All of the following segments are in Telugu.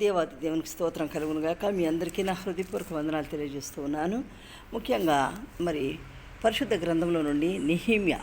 దేవాది దేవునికి స్తోత్రం కలుగునుగాక మీ అందరికీ నా హృదయపూర్వక వందనాలు తెలియజేస్తూ ఉన్నాను. ముఖ్యంగా మరి పరిశుద్ధ గ్రంథంలో నుండి నిహిమ్య.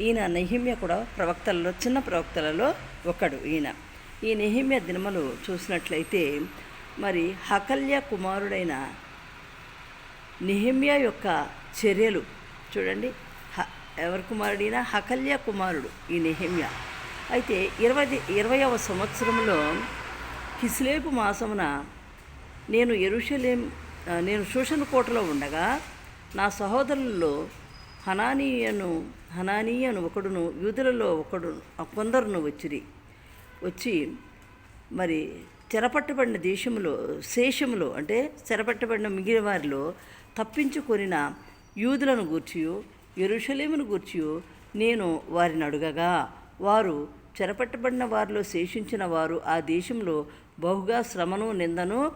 ఈయన నిహిమ్య కూడా ప్రవక్తలలో చిన్న ప్రవక్తలలో ఒకడు ఈయన. ఈ నిహిమ్య దినములు చూసినట్లయితే మరి హకల్య కుమారుడైన నిహిమ్య యొక్క చర్యలు చూడండి. హ ఎవరి కుమారుడైనా హకల్య కుమారుడు ఈ నిహిమ్య. అయితే ఇరవై ఇరవయవ సంవత్సరంలో కిస్లేపు మాసమున నేను ఎరుషలేం నేను శోషణ కోటలో ఉండగా నా సహోదరులలో హనానీయను హనానీయను ఒకడును యూదులలో ఒకడు కొందరును వచ్చిరి. వచ్చి మరి చెరపట్టబడిన దేశంలో శేషములో అంటే చెరపట్టబడిన మిగిలిన వారిలో తప్పించుకొనిన యూదులను గూర్చియు ఎరుషలేమును గూర్చియు నేను వారిని అడుగగా. వారు చెరపట్టబడిన వారిలో శేషించిన వారు ఆ దేశంలో బహుగా శ్రమను నిందను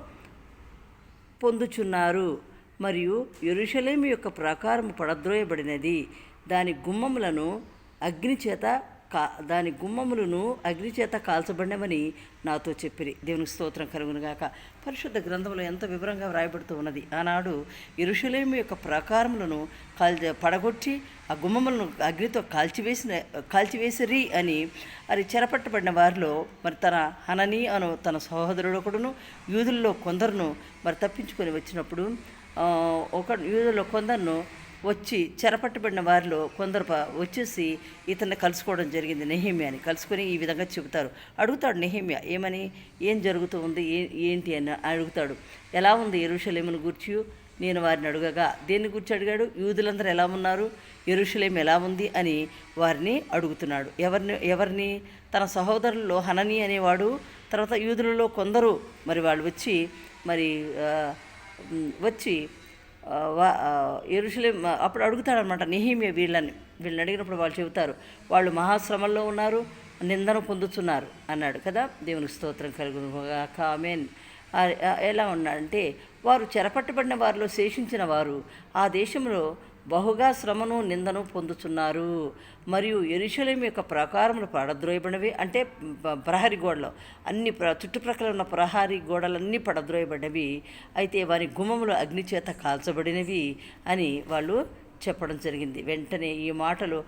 పొందుచున్నారు. మరియు ఎరుషలేము యొక్క ప్రాకారము పడద్రోయబడినది. దాని గుమ్మములను అగ్నిచేత కా దాని గుమ్మములను అగ్ని చేత కాల్చబడినవని నాతో చెప్పిరి. దేవునికి స్తోత్రం కలుగునుగాక. పరిశుద్ధ గ్రంథంలో ఎంత వివరంగా వ్రాయబడుతూ ఉన్నది? ఆనాడు ఇరుషులేమి యొక్క ప్రాకారములను కాల్ పడగొట్టి ఆ గుమ్మములను అగ్నితో కాల్చివేసిన కాల్చివేసిరి అని అది చెరపట్టబడిన వారిలో మరి తన హనని అను తన సహోదరుడు ఒకడును యూదుల్లో కొందరును మరి తప్పించుకొని వచ్చినప్పుడు ఒక యూదుల్లో కొందరును వచ్చి చెరపట్టబడిన వారిలో కొందరు ప- వచ్చేసి ఇతన్ని కలుసుకోవడం జరిగింది. నెహిమ్యాని కలుసుకొని ఈ విధంగా చెబుతారు. అడుగుతాడు నెహిమ్య ఏమని? ఏం జరుగుతూ ఉంది? ఏ ఏంటి? అని అడుగుతాడు. ఎలా ఉంది ఎరుషలేమును గుర్చి నేను వారిని అడుగగా దేన్ని గురించి అడిగాడు? యూదులందరూ ఎలా ఉన్నారు? ఎరుషలేం ఎలా ఉంది? అని వారిని అడుగుతున్నాడు. ఎవరిని ఎవరిని? తన సహోదరుల్లో హనని అనేవాడు? తర్వాత యూదులలో కొందరు? మరి వాళ్ళు వచ్చి మరి వచ్చి ఎరుసలేం అప్పుడు అడుగుతాడనమాట నెహీమియా వీళ్ళని. వీళ్ళని అడిగినప్పుడు వాళ్ళు చెబుతారు వాళ్ళు మహాశ్రమంలో ఉన్నారు నిందన పొందుతున్నారు అన్నాడు కదా. దేవునికి స్తోత్రం కలుగును కామెన్ ఎలా ఉన్నాడంటే వారు చెరపట్టబడిన వారిలో శేషించిన వారు ఆ దేశంలో బహుగా శ్రమను నిందను పొందుతున్నారు మరియు ఎరుశలేం యొక్క ప్రాకారములు పడద్రోయబడినవి. అంటే ప్రహరీ గోడలు. అన్ని ప్ర చుట్టుప్రక్కల ఉన్న ప్రహరీ గోడలన్నీ పడద్రోయబడినవి. అయితే వారి గుమ్మములు అగ్ని చేత కాల్చబడినవి అని వాళ్ళు చెప్పడం జరిగింది. వెంటనే ఈ మాటలు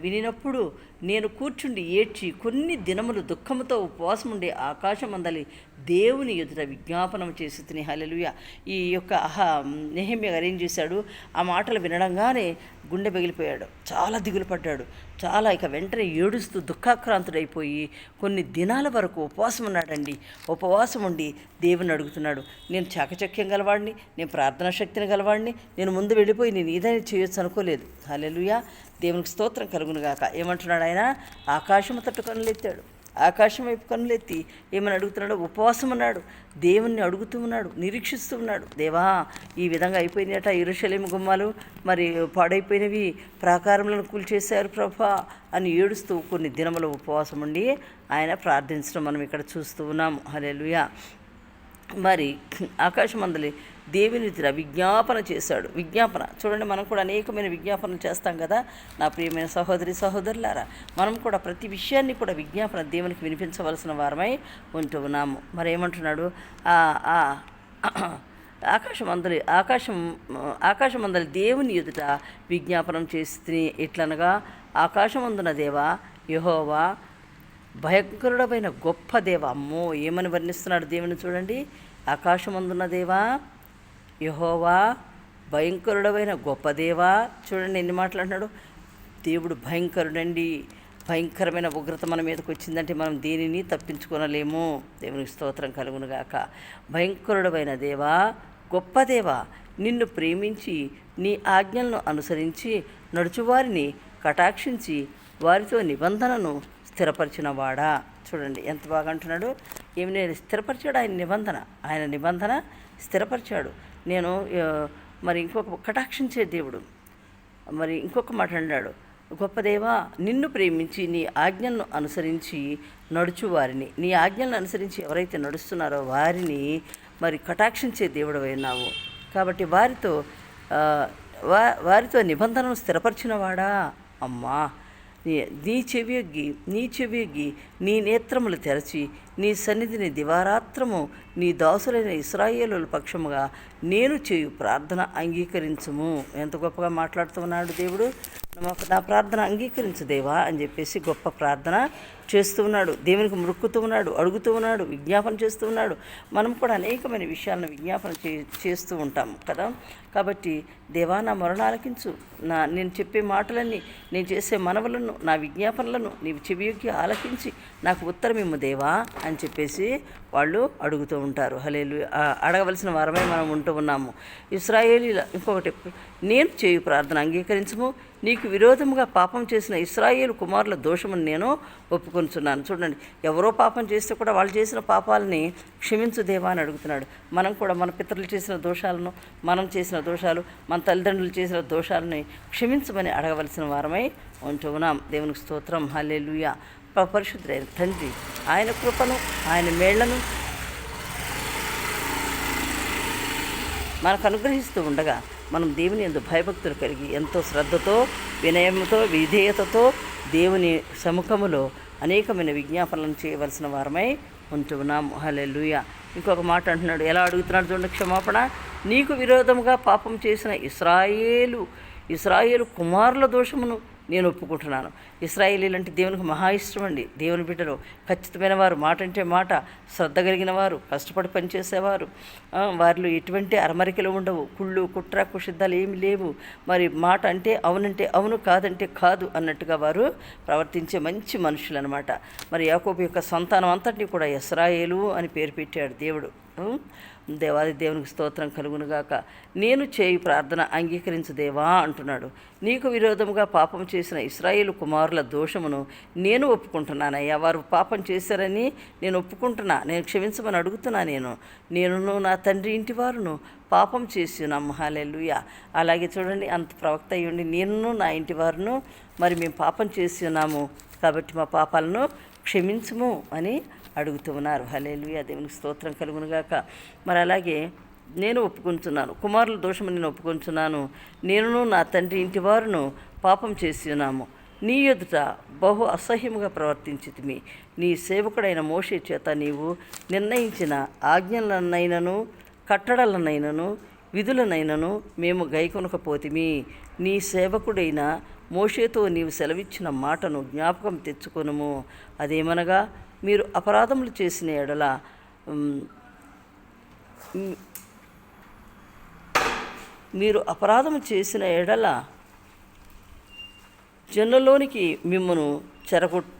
వినినప్పుడు నేను కూర్చుండి ఏడ్చి కొన్ని దినములు దుఃఖముతో ఉపవాసం ఉండే ఆకాశమందలి దేవుని ఎదుట విజ్ఞాపనం చేసి తిని. హలలుయ ఈ యొక్క ఆహా నెహమ్య గారు ఏం చేశాడు? ఆ మాటలు వినడంగానే గుండె పగిలిపోయాడు చాలా దిగులు పడ్డాడు. చాలా ఇక వెంటనే ఏడుస్తూ దుఃఖాక్రాంతుడైపోయి కొన్ని దినాల వరకు ఉపవాసం ఉన్నాడండి. ఉపవాసం ఉండి దేవుని అడుగుతున్నాడు. నేను చాకచక్యం గలవాడిని నేను ప్రార్థనా శక్తిని గలవాడిని నేను ముందు వెళ్ళిపోయి నేను ఏదైనా చేయొచ్చు అనుకోలేదు. హల్లెలూయా. దేవునికి స్తోత్రం కలుగునుగాక ఏమంటున్నాడు ఆయన? ఆకాశము తట్టు కనులెత్తాడు ఆకాశం వైపు కనులెత్తి ఏమని అడుగుతున్నాడు ఉపవాసం ఉన్నాడు. దేవుణ్ణి అడుగుతూ ఉన్నాడు నిరీక్షిస్తూ ఉన్నాడు. దేవా ఈ విధంగా అయిపోయినట ఇరుషలేము గుమ్మాలు. మరి పాడైపోయినవి ప్రాకారములను కూల్చేశారు ప్రభా అని ఏడుస్తూ కొన్ని దినముల ఉపవాసం ఉండి ఆయన ప్రార్థించడం మనం ఇక్కడ చూస్తూ ఉన్నాము. హల్లెలూయా. మరి ఆకాశమందలి దేవుని ఎదుట విజ్ఞాపన చేశాడు. విజ్ఞాపన. చూడండి మనం కూడా అనేకమైన విజ్ఞాపనలు చేస్తాం కదా. నా ప్రియమైన సహోదరి సహోదరులారా మనం కూడా ప్రతి విషయాన్ని కూడా విజ్ఞాపన దేవునికి వినిపించవలసిన వారమై ఉంటూ ఉన్నాము. మరి ఏమంటున్నాడు? ఆ ఆ ఆకాశం అందరి ఆకాశం ఆకాశం అందరి దేవుని ఎదుట విజ్ఞాపనం చేస్తే ఎట్లనగా? ఆకాశమందున దేవా యహోవా భయంకరుడమైన గొప్ప దేవ. అమ్మో ఏమని వర్ణిస్తున్నాడు దేవుని చూడండి. ఆకాశమందున్న దేవా యహోవా భయంకరుడమైన గొప్ప దేవా. చూడండి ఎన్ని మాట్లాడినాడు దేవుడు భయంకరుడండి. భయంకరమైన ఉగ్రత మన మీదకి వచ్చిందంటే మనం దేనిని తప్పించుకోనలేము. దేవునికి స్తోత్రం కలుగునుగాక భయంకరుడమైన దేవా గొప్ప దేవా నిన్ను ప్రేమించి నీ ఆజ్ఞలను అనుసరించి నడుచువారిని కటాక్షించి వారితో నిబంధనను స్థిరపరిచినవాడా? చూడండి ఎంత బాగా అంటున్నాడు. ఏమి నేను స్థిరపరిచాడు ఆయన నిబంధన. ఆయన నిబంధన స్థిరపరిచాడు. నేను మరి ఇంకొక కటాక్షించే దేవుడు. మరి ఇంకొక మాట అన్నాడు గొప్ప దేవా నిన్ను ప్రేమించి నీ ఆజ్ఞలను అనుసరించి నడుచు వారిని. నీ ఆజ్ఞలను అనుసరించి ఎవరైతే నడుస్తున్నారో వారిని మరి కటాక్షించే దేవుడు అయినావు కాబట్టి వారితో వా వారితో నిబంధనను స్థిరపరిచినవాడా? అమ్మా నీ నీ చెవియొగ్గి నీ చెవియొగ్గి నీ నేత్రములు తెరచి నీ సన్నిధిని దివారాత్రము నీ దాసులైన ఇస్రాయేలుల పక్షముగా నేను చేయు ప్రార్థన అంగీకరించుము. ఎంత గొప్పగా మాట్లాడుతున్నాడు దేవుడు. నా ప్రార్థన అంగీకరించు దేవా అని చెప్పేసి గొప్ప ప్రార్థన చేస్తూ ఉన్నాడు. దేవునికి మొక్కుతూ ఉన్నాడు అడుగుతూ ఉన్నాడు విజ్ఞాపన చేస్తూ ఉన్నాడు. మనం కూడా అనేకమైన విషయాలను విజ్ఞాపన చే చేస్తూ ఉంటాం కదా. కాబట్టి దేవా నా మరణాలకించు. నా నేను చెప్పే మాటలన్నీ నేను చేసే మనవలను నా విజ్ఞాపనలను నీవు చెవియొక్కి ఆలకించి నాకు ఉత్తరమిమ్ము దేవా అని చెప్పేసి వాళ్ళు అడుగుతూ ఉంటారు. హలేలు అడగవలసిన వారమే మనం ఉంటూ ఉన్నాము. ఇస్రాయేలీల ఇంకొకటి నేను చేయు ప్రార్థన అంగీకరించము. నీకు విరోధముగా పాపం చేసిన ఇస్రాయేలు కుమారుల దోషమని నేను ఒప్పుకొంచున్నాను చూడండి ఎవరో పాపం చేస్తే కూడా వాళ్ళు చేసిన పాపాలని క్షమించు దేవా అని అడుగుతున్నాడు. మనం కూడా మన పితరులు చేసిన దోషాలను మనం చేసిన దోషాలు మన తల్లిదండ్రులు చేసిన దోషాలని క్షమించమని అడగవలసిన వారమై ఉంటూ ఉన్నాం. దేవునికి స్తోత్రం. హల్లెలూయా. పరిశుద్ధులైన తండ్రి. ఆయన కృపను ఆయన మేళ్ళను మనకు అనుగ్రహిస్తూ ఉండగా మనం దేవుని ఎందు భయభక్తులు కలిగి ఎంతో శ్రద్ధతో వినయంతో విధేయతతో దేవుని సముఖములో అనేకమైన విజ్ఞాపనలను చేయవలసిన వారమై ఉంటున్నాము హలే లూయ ఇంకొక మాట అంటున్నాడు ఎలా అడుగుతున్నాడు చూడండి క్షమాపణ? నీకు విరోధముగా పాపం చేసిన ఇస్రాయేలు ఇస్రాయేలు కుమారుల దోషమును నేను ఒప్పుకుంటున్నాను. ఇస్రాయేలీలు అంటే దేవునికి మహా ఇష్టం అండి. దేవుని బిడ్డలు ఖచ్చితమైన వారు మాట అంటే మాట శ్రద్ధ కలిగిన వారు కష్టపడి పనిచేసేవారు. వారిలో ఎటువంటి అరమరికలు ఉండవు. కుళ్ళు కుట్ర కుషిద్దాలు ఏమి లేవు. మరి మాట అంటే అవునంటే అవును కాదంటే కాదు అన్నట్టుగా వారు ప్రవర్తించే మంచి మనుషులు అనమాట మరి యాకోబు యొక్క సంతానం అంతటిని కూడా ఇస్రాయేలు అని పేరు పెట్టాడు దేవుడు. దేవాది దేవునికి స్తోత్రం కలుగునుగాక నేను చేయి ప్రార్థన అంగీకరించు దేవా అంటున్నాడు. నీకు విరోధముగా పాపం చేసిన ఇస్రాయేలు కుమారుల దోషమును నేను ఒప్పుకుంటున్నానయ్యా. వారు పాపం చేశారని నేను ఒప్పుకుంటున్నా. నేను క్షమించమని అడుగుతున్నా నేను. నేనును నా తండ్రి ఇంటి వారును పాపం చేసి నమ్మహాలెలుయ అలాగే చూడండి అంత ప్రవక్త అయ్యుండి నేను నా ఇంటి వారును మరి మేము పాపం చేసి ఉన్నాము కాబట్టి మా పాపాలను క్షమించుము అని అడుగుతూ ఉన్నారు. హలేలుయ దేవునికి స్తోత్రం కలుగునుగాక మరి అలాగే నేను ఒప్పుకుంటున్నాను. కుమారుల దోషము నేను ఒప్పుకుంటున్నాను. నేనును నా తండ్రి ఇంటి వారును పాపం చేసి ఉన్నాము. నీ ఎదుట బహు అసహ్యముగా ప్రవర్తించితిమి. నీ సేవకుడైన మోషే చేత నీవు నిర్ణయించిన ఆజ్ఞలనైనను కట్టడలనైనను విధులనైనను మేము గైకొనకపోతిమి. నీ సేవకుడైన మోషేతో నీవు సెలవిచ్చిన మాటను జ్ఞాపకం తెచ్చుకొనుము. అదేమనగా మీరు అపరాధములు చేసిన ఎడల మీరు అపరాధము చేసిన ఎడల జనులలోనికి మిమ్మను చెరగొట్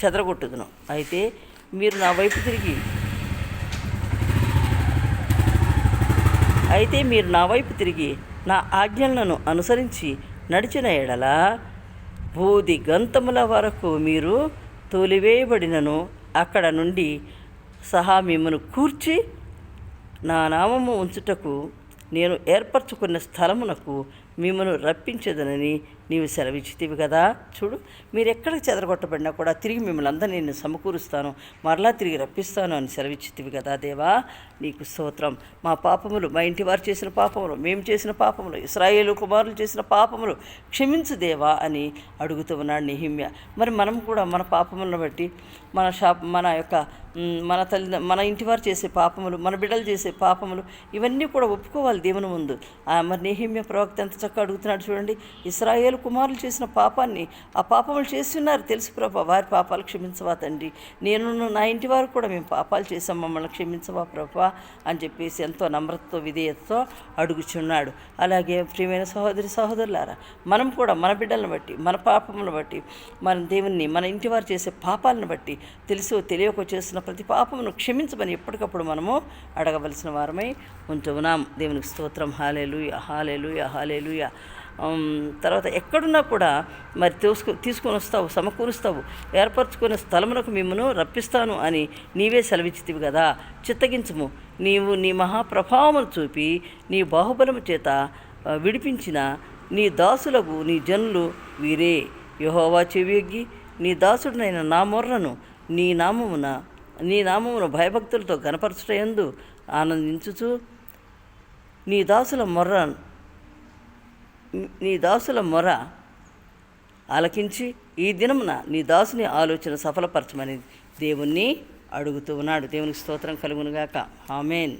చెదరగొట్టుదును. అయితే మీరు నా వైపు తిరిగి అయితే మీరు నా వైపు తిరిగి నా ఆజ్ఞలను అనుసరించి నడిచిన ఎడల బూది గంతముల వరకు మీరు తోలివేయబడినను అక్కడ నుండి సహా మిమ్మను కూర్చి నా నామము ఉంచుటకు నేను ఏర్పరచుకున్న స్థలమునకు మిమ్మల్ని రప్పించదనని నీవు సెలవిచ్చితివి కదా. చూడు మీరు ఎక్కడికి చెదరగొట్టబడినా కూడా తిరిగి మిమ్మల్ని అందరినీ నేను సమకూరుస్తాను. మరలా తిరిగి రప్పిస్తాను అని సెలవిచ్చితివి కదా దేవా. నీకు స్తోత్రం. మా పాపములు మా ఇంటి వారు చేసిన పాపములు మేము చేసిన పాపములు ఇస్రాయేలు కుమారులు చేసిన పాపములు క్షమించు దేవా అని అడుగుతూ ఉన్నాడు నిహిమ్య. మరి మనం కూడా మన పాపములను బట్టి మన షాప్ మన యొక్క మన తల్లి మన ఇంటి వారు చేసే పాపములు మన బిడ్డలు చేసే పాపములు ఇవన్నీ కూడా ఒప్పుకోవాలి దేవుని ముందు. మరి నిహిమ్య ప్రవక్త ఎంత చక్క అడుగుతున్నాడు చూడండి. ఇస్రాయేల్ కుమారులు చేసిన పాపాన్ని ఆ పాపములు చేసి ఉన్నారు తెలుసు ప్రభా వారి పాపాలు క్షమించవా తండ్రి. నేను నా ఇంటి వారు కూడా మేము పాపాలు చేసాం మమ్మల్ని క్షమించవా ప్రభా అని చెప్పేసి ఎంతో నమ్రతతో విధేయతతో అడుగుచున్నాడు. అలాగే ప్రియమైన సహోదరి సహోదరులారా మనం కూడా మన బిడ్డలను బట్టి మన పాపములను బట్టి మన దేవుణ్ణి మన ఇంటి వారు చేసే పాపాలను బట్టి తెలుసు తెలియక చేస్తున్న ప్రతి పాపమును క్షమించమని ఎప్పటికప్పుడు మనము అడగవలసిన వారమై ఉంటున్నాం. దేవునికి స్తోత్రం. హాలేలుయ హాలేలు హాలేలుయ తర్వాత ఎక్కడున్నా కూడా మరి తీసుకు తీసుకొని వస్తావు సమకూరుస్తావు ఏర్పరచుకునే స్థలమునకు మిమ్మను రప్పిస్తాను అని నీవే సెలవిచ్చితివి కదా. చిత్తగించము. నీవు నీ మహాప్రభావమును చూపి నీ బాహుబలము చేత విడిపించిన నీ దాసులకు నీ జనులు వీరే. యహోవా చెవియొగ్గి నీ దాసుడినైన నా మొర్రను నీ నామమున నీ నామమును భయభక్తులతో గనపరచుటయందు ఆనందించుచు నీ దాసుల మొర్ర నీ దాసుల మొర ఆలకించి ఈ దినమున నీ దాసుని ఆలోచన సఫలపరచమని దేవుణ్ణి అడుగుతూ ఉన్నాడు. దేవునికి స్తోత్రం కలుగునుగాక. ఆమెన్.